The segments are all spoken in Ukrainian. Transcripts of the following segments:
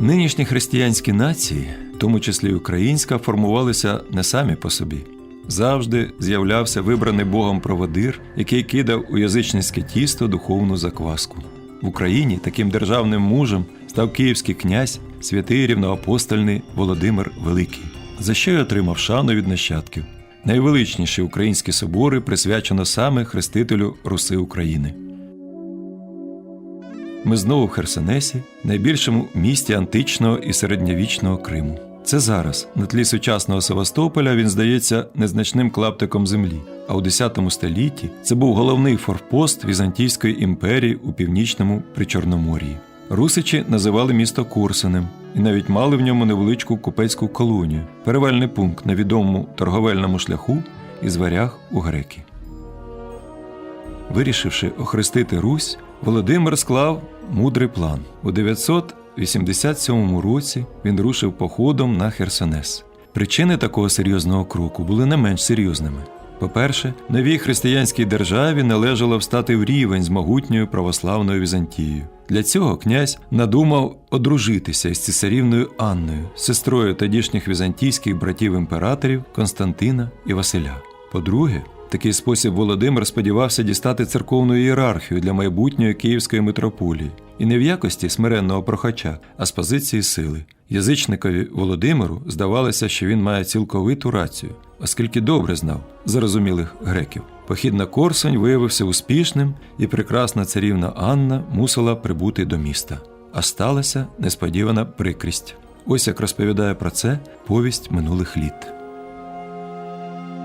Нинішні християнські нації, в тому числі українська, формувалися не самі по собі. Завжди з'являвся вибраний Богом проводир, який кидав у язичницьке тісто духовну закваску. В Україні таким державним мужем став київський князь, святий рівноапостольний Володимир Великий, за що й отримав шану від нащадків. Найвеличніші українські собори присвячено саме хрестителю Руси України. Ми знову в Херсонесі, найбільшому місті античного і середньовічного Криму. Це зараз, на тлі сучасного Севастополя, він здається незначним клаптиком землі. А у X столітті це був головний форпост Візантійської імперії у північному Причорномор'ї. Русичі називали місто Курсинем і навіть мали в ньому невеличку купецьку колонію, перевальний пункт на відомому торговельному шляху із варяг у греки. Вирішивши охрестити Русь, Володимир склав мудрий план. У 987 році він рушив походом на Херсонес. Причини такого серйозного кроку були не менш серйозними. По-перше, новій християнській державі належало встати в рівень з могутньою православною Візантією. Для цього князь надумав одружитися із цесарівною Анною, сестрою тодішніх візантійських братів імператорів Константина і Василя. По-друге, такий спосіб Володимир сподівався дістати церковну ієрархію для майбутньої київської митрополії і не в якості смиренного прохача, а з позиції сили. Язичникові Володимиру здавалося, що він має цілковиту рацію, оскільки добре знав зарозумілих греків. Похід на Корсунь виявився успішним, і прекрасна царівна Анна мусила прибути до міста. А сталася несподівана прикрість. Ось як розповідає про це повість минулих літ.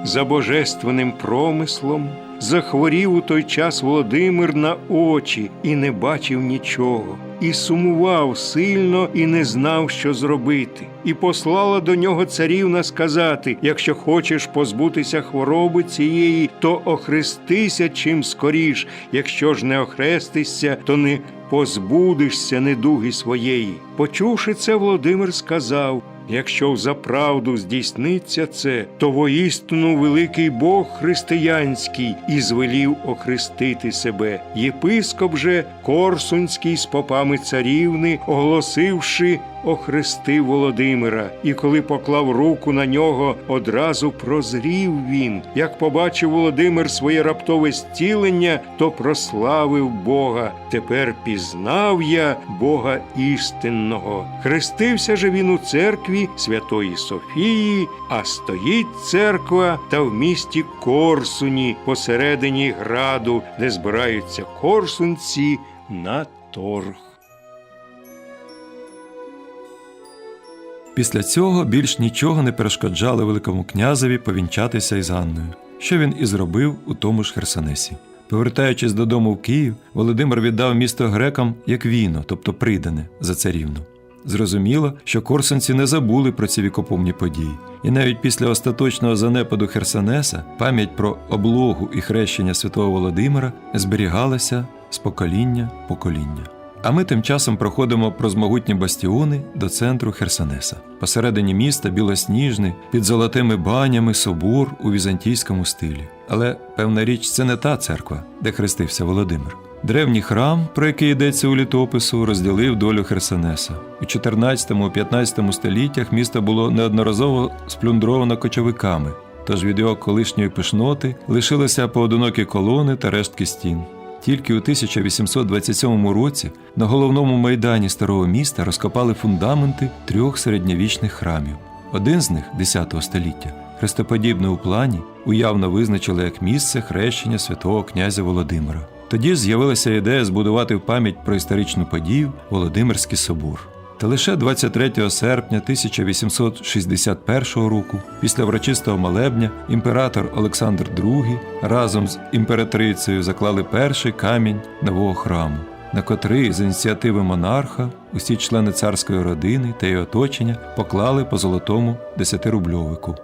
За божественним промислом захворів у той час Володимир на очі і не бачив нічого, і сумував сильно і не знав, що зробити. І послала до нього царівна сказати: якщо хочеш позбутися хвороби цієї, то охрестися чим скоріш. Якщо ж не охрестишся, то не позбудешся недуги своєї. Почувши це, Володимир сказав. Якщо взаправду здійсниться це, то воістину великий Бог християнський і звелів охрестити себе. Єпископ же Корсунський з попами царівни, оголосивши, охрестив Володимира, і коли поклав руку на нього, одразу прозрів він. Як побачив Володимир своє раптове зцілення, то прославив Бога. Тепер пізнав я Бога істинного. Хрестився же він у церкві Святої Софії, а стоїть церква та в місті Корсуні посередині граду, де збираються корсунці на торг. Після цього більш нічого не перешкоджало Великому князеві повінчатися із Ганною, що він і зробив у тому ж Херсонесі. Повертаючись додому в Київ, Володимир віддав місто грекам як віно, тобто придане за царівну. Зрозуміло, що корсунці не забули про ці вікопомні події, і навіть після остаточного занепаду Херсонеса пам'ять про облогу і хрещення святого Володимира зберігалася з покоління покоління. А ми тим часом проходимо проз могутні бастіони до центру Херсонеса. Посередині міста білосніжний, під золотими банями собор у візантійському стилі. Але певна річ, це не та церква, де хрестився Володимир. Древній храм, про який йдеться у літопису, розділив долю Херсонеса. У 14-15 століттях місто було неодноразово сплюндровано кочовиками, тож від його колишньої пишноти лишилися поодинокі колони та рештки стін. Тільки у 1827 році на головному майдані старого міста розкопали фундаменти трьох середньовічних храмів. Один з них 10 століття, хрестоподібний у плані, уявно визначили як місце хрещення святого князя Володимира. Тоді з'явилася ідея збудувати в пам'ять про історичну подію Володимирський собор. Та лише 23 серпня 1861 року, після врочистого молебня, імператор Олександр II разом з імператрицею заклали перший камінь нового храму, на котрий з ініціативи монарха усі члени царської родини та її оточення поклали по золотому десятирубльовику.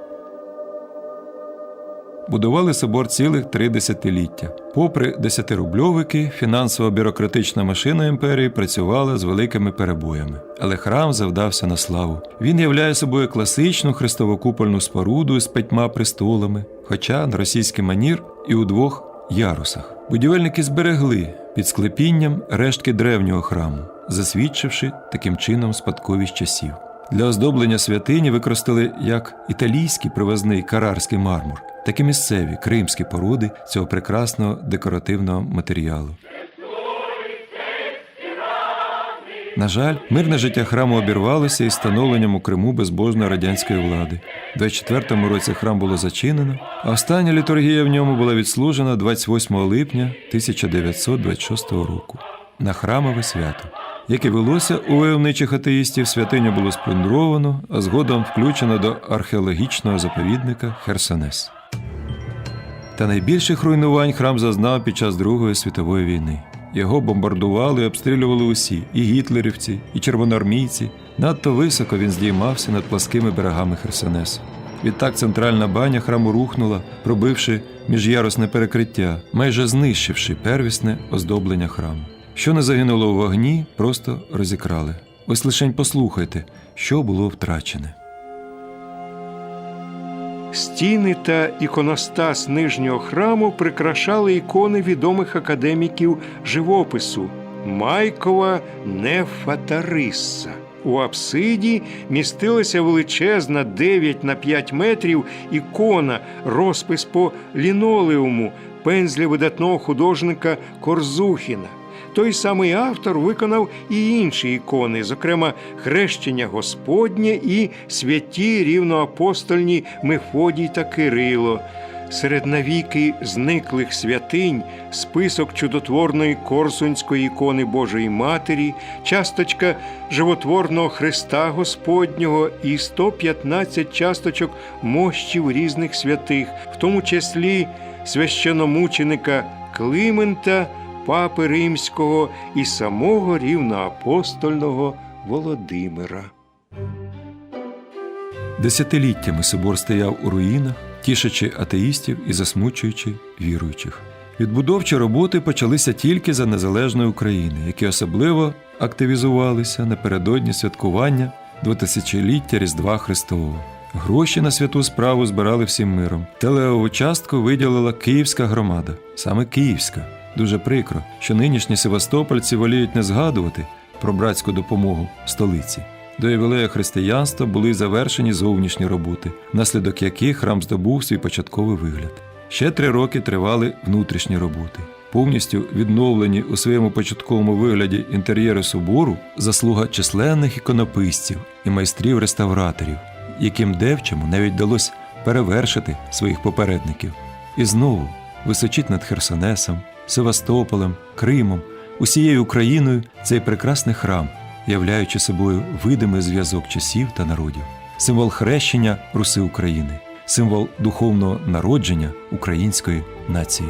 Будували собор цілих три десятиліття. Попри десятирубльовики, фінансово-бюрократична машина імперії працювала з великими перебоями, але храм завдався на славу. Він являє собою класичну хрестовокупольну споруду з п'ятьма престолами, хоча на російський манір і у двох ярусах. Будівельники зберегли під склепінням рештки древнього храму. засвідчивши таким чином спадковість часів. Для оздоблення святині використали як італійський привозний карарський мармур, так і місцеві кримські породи цього прекрасного декоративного матеріалу. На жаль, мирне життя храму обірвалося із встановленням у Криму безбожної радянської влади. У 24-му році храм було зачинено, а остання літургія в ньому була відслужена 28 липня 1926 року на храмове свято. Як і велося у войовничих атеїстів, святиню було сплюндровано, а згодом включено до археологічного заповідника Херсонес. Та найбільших руйнувань храм зазнав під час Другої світової війни. Його бомбардували і обстрілювали усі і гітлерівці, і червоноармійці. Надто високо він здіймався над пласкими берегами Херсонесу. Відтак центральна баня храму рухнула, пробивши міжярусне перекриття, майже знищивши первісне оздоблення храму. Що не загинуло у вогні, просто розікрали. Ось лишень послухайте, що було втрачене. Стіни та іконостас нижнього храму прикрашали ікони відомих академіків живопису Майкова Нефатариса. У апсиді містилася величезна 9 на 5 метрів ікона, розпис по лінолеуму, пензлі видатного художника Корзухіна. Той самий автор виконав і інші ікони, зокрема хрещення Господнє і святі рівноапостольні Мефодій та Кирило. Серед навіки зниклих святинь список чудотворної корсунської ікони Божої Матері, часточка животворного Христа Господнього і 115 часточок мощів різних святих, в тому числі священомученика Климента, Папи Римського і самого рівноапостольного Володимира. Десятиліттями собор стояв у руїнах, тішачи атеїстів і засмучуючи віруючих. Відбудовчі роботи почалися тільки за незалежної України, які особливо активізувалися напередодні святкування 2000-ліття Різдва Христового. Гроші на святу справу збирали всім миром. Телеову частку виділила Київська громада, саме Київська. Дуже прикро, що нинішні севастопольці воліють не згадувати про братську допомогу столиці. До ювілею християнства були завершені зовнішні роботи, внаслідок яких храм здобув свій початковий вигляд. Ще три роки тривали внутрішні роботи. Повністю відновлені у своєму початковому вигляді інтер'єри собору заслуга численних іконописців і майстрів-реставраторів, яким девчому навіть вдалося перевершити своїх попередників. І знову височить над Херсонесом, Севастополем, Кримом, усією Україною цей прекрасний храм, являючи собою видимий зв'язок часів та народів, символ хрещення Руси України, символ духовного народження української нації.